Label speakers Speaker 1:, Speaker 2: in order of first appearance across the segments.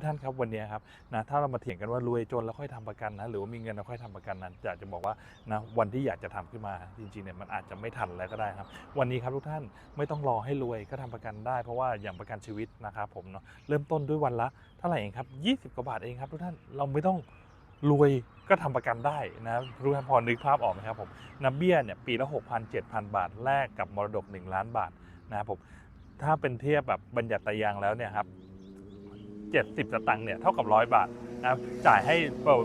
Speaker 1: กท่านครับวันนี้ครับนะถ้าเรามาเถียงกันว่ารวยจนแล้วค่อยทำประกันนะหรือว่ามีเงินแล้วค่อยทำประกันนั้นอยากจะบอกว่านะวันที่อยากจะทำขึ้นมาจริงๆเนี่ยมันอาจจะไม่ทันแล้วก็ได้ครับ วันนี้ครับทุกท่านไม่ต้องรอให้รวยก็ทำประกันได้ เพราะว่าอย่างประกันชีวิตนะครับผมเนาะเริ่มต้นด้วยวันละเท่าไหร่เองครับ 20 กว่าบาทเองครับทุกท่านเราไม่ต้องรวยก็ทำประกันได้นะทุกท่านพอนึกภาพออกไหมครับผมน้ำเบี้ยเนี่ยปีละ 6,000 7,000 บาทแลกกับมรดก 1 ล้านบาทนะครับผมถ้าเป็นเทียบแบบบัญญัติตายางแล้วเนี่ยครับ 70 สตังค์เนี่ยเท่ากับ 100 บาทนะครับจ่ายให้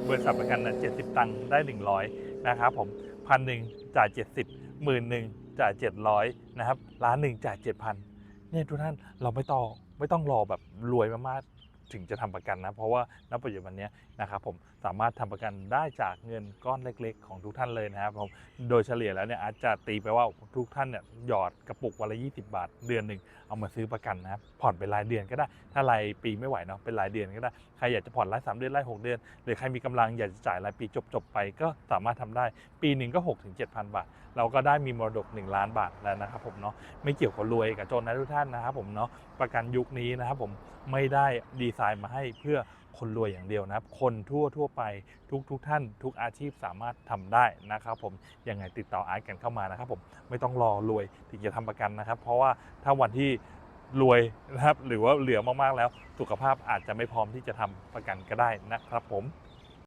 Speaker 1: บริษัทประกันนะ70 ตังค์ได้ 100 นะครับผมพันหนึ่งจ่าย 70หมื่นหนึ่งจ่าย 700 นะครับล้านหนึ่งจ่าย 7,000เนี่ยทุกท่านเราไม่ต้องไม่ต้องรอแบบรวยมากๆ ถึงจะทำประกันนะ เพราะว่าณปัจจุบันนี้นะครับผมสามารถทำประกันได้จากเงินก้อนเล็ก ๆ ของทุกท่านเลยนะครับผมโดยเฉลี่ยแล้วเนี่ยอาจจะตีไปว่าทุกท่านเนี่ยหยอดกระปุกวันละ20 บาท เดือนหนึ่งเอามาซื้อประกันนะครับผ่อนเป็นรายเดือนก็ได้ ถ้ารายปีไม่ไหวเนาะเป็นรายเดือนก็ได้ใครอยากจะผ่อนรายสามเดือนรายหกเดือน หรือใครมีกำลังอยากจะจ่ายรายปีจบๆไป ก็สามารถทำได้ ปีหนึ่งก็6กถึงเจ็ดพันบาท เราก็ได้มีมรดก 1 ล้านบาทแล้วนะครับผมเนาะไม่เกี่ยวกับรวยกับจนนะทุกท่านนะครับผมเนาะประกันยุคนี้นะครับผมไม่ได้ดีไซน์มาให้เพื่อคนรวยอย่างเดียวนะครับ คนทั่วทั่วไปทุกทุกท่าน ทุกอาชีพสามารถทำได้นะครับผมยังไงติดต่ออาร์ตกันเข้ามานะครับผมไม่ต้องรอรวยถึงจะทำประกันนะครับ เพราะว่าถ้าวันที่รวยนะครับหรือว่าเหลือมากๆแล้ว สุขภาพอาจจะไม่พร้อมที่จะทำประกันก็ได้นะครับผม